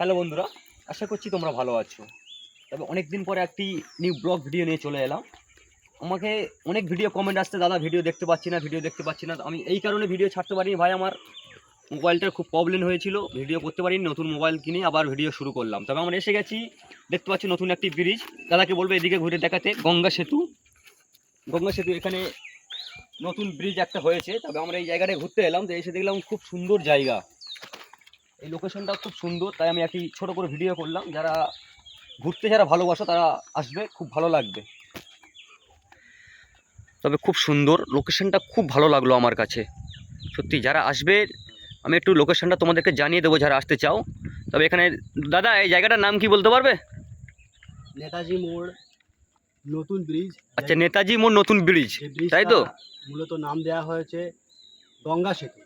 Hello বন্ধুরা, আশা করছি তোমরা ভালো আছো। তবে অনেক দিন পরে একটি নিউ ব্লগ ভিডিও নিয়ে চলে এলাম। আমাকে অনেক ভিডিও কমেন্ট আসছে, দাদা ভিডিও দেখতে পাচ্ছি না ভিডিও দেখতে পাচ্ছি না। আমি এই কারণে ভিডিও ছাড়তে পারিনি, ভাই আমার মোবাইলটার খুব প্রবলেম হয়েছিল। ভিডিও করতে পারিনি, নতুন মোবাইল কিনে আবার ভিডিও শুরু করলাম। তবে আমরা এসে গেছি, দেখতে পাচ্ছি নতুন একটি ব্রিজ দাদাকে বলব এদিকে ঘুরে দেখাতে, গঙ্গা সেতু। গঙ্গা সেতু এখানে নতুন ব্রিজ একটা হয়েছে। তবে আমরা এই জায়গাটায় ঘুরতে এলাম, তো এসে দেখলাম খুব সুন্দর জায়গা। এই লোকেশনটা খুব সুন্দর তাই আমি একটি ছোট করে ভিডিও করলাম। যারা ঘুরতে যারা ভালোবাসো তারা আসবে খুব ভালো লাগবে। তবে খুব সুন্দর লোকেশনটা খুব ভালো লাগল আমার কাছে। সত্যি যারা আসবে আমি একটু লোকেশনটা তোমাদেরকে জানিয়ে দেবো যারা আসতে চাও। তবে এখানে দাদা এই জায়গাটার নাম কি বলতে পারবে? নেতাজি মোড় নতুন ব্রিজ আচ্ছা নেতাজি মোড় নতুন ব্রিজ তাই তো? মূলত নাম দেওয়া হয়েছে গঙ্গা সেতু।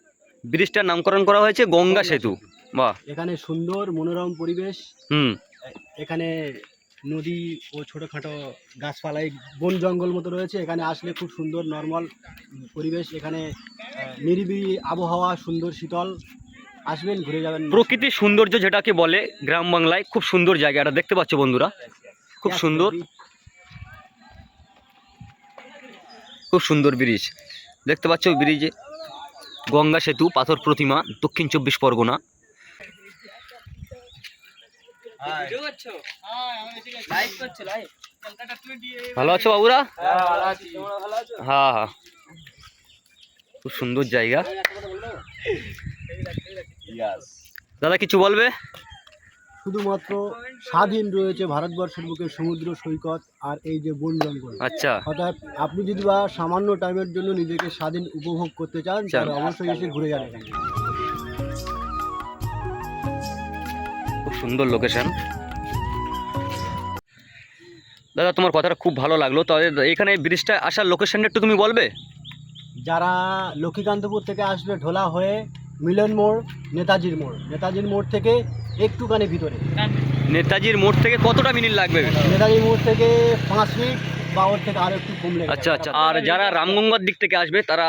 ব্রিজটার নামকরণ করা হয়েছে গঙ্গা সেতু। বাহ। এখানে সুন্দর মনোরম পরিবেশ। হুম। এখানে নদী ও ছোটোখাটো গাছপালাই বন জঙ্গল মতো রয়েছে। এখানে আসলে খুব সুন্দর নর্মাল পরিবেশ। এখানে নিরিবিলি আবহাওয়া সুন্দর শীতল। আসবেন ঘুরে যাবেন। প্রকৃতির সৌন্দর্য যেটাকে বলে গ্রাম বাংলায় খুব সুন্দর জায়গাটা দেখতে পাচ্ছ বন্ধুরা। খুব সুন্দর। খুব সুন্দর ব্রিজ। দেখতে পাচ্ছ ব্রিজে গঙ্গা সেতু পাথর প্রতিমা দক্ষিণ চব্বিশ পরগনা। ভালো আছো বাবুরা? হ্যাঁ হ্যাঁ খুব সুন্দর জায়গা। দাদা কিছু বলবে? শুধুমাত্র স্বাধীন রয়েছে ভারতবর্ষের বুকে সমুদ্র সৈকত আর এই যে বন জঙ্গল। আচ্ছা। অর্থাৎ আপনি যদি বা সামান্য টাইমের জন্য নিজেকে স্বাধীন উপভোগ করতে চান। তাহলে অবশ্যই এসে ঘুরে যাবেন। খুব সুন্দর লোকেশন দাদা তোমার কথাটা খুব ভালো লাগল। তবে এখানে ব্রিজটা আসার লোকেশানটা একটু তুমি বলবে? যারা লক্ষ্মীকান্তপুর থেকে আসবে ঢোলা হয়ে মিলন মোড় নেতাজির মোড়। নেতাজির মোড় থেকে একটুখানি ভিতরে। নেতাজির মোড় থেকে কতটা মিনিট লাগবে? নেতাজির মোড় থেকে পাঁচ মিনিট বা ওর থেকে আরও একটু কমলে আচ্ছা আচ্ছা। আর যারা রামগঙ্গার দিক থেকে আসবে তারা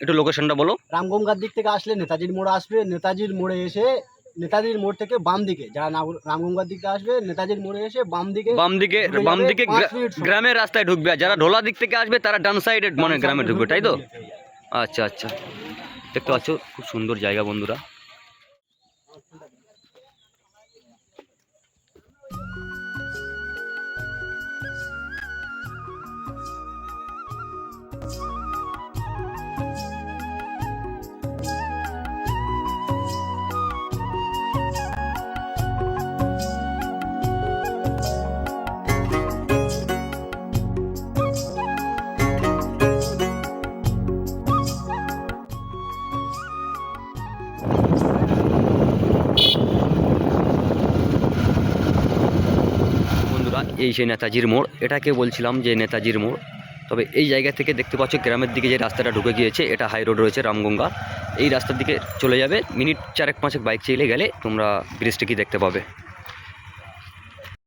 একটু লোকেশনটা বলো। রামগঙ্গার দিক থেকে আসলে নেতাজির মোড় আসবে। নেতাজির মোড়ে এসে নেতাজির মোড় থেকে বাম দিকে যারা রামগঙ্গার দিকে আসবে নেতাজির মোড়ে এসে বাম দিকে বাম দিকে বাম দিকে। গ্রামের রাস্তায় ঢুকবে আর যারা ঢোলা দিক থেকে আসবে তারা ডান সাইডে মানে গ্রামে ঢুকবে তাই তো? আচ্ছা আচ্ছা। দেখতে পাচ্ছ খুব সুন্দর জায়গা বন্ধুরা। এই সেই নেতাজির মোড়, এটাকে বলছিলাম যে নেতাজির মোড়। তবে এই জায়গা থেকে দেখতে পাচ্ছ গ্রামের দিকে যে রাস্তাটা ঢুকে গিয়েছে, এটা হাই রোড রয়েছে রামগঙ্গা। এই রাস্তার দিকে চলে যাবে, মিনিট চারেক পাঁচেক বাইক চাইলে গেলে তোমরা ব্রিজটা কি দেখতে পাবে।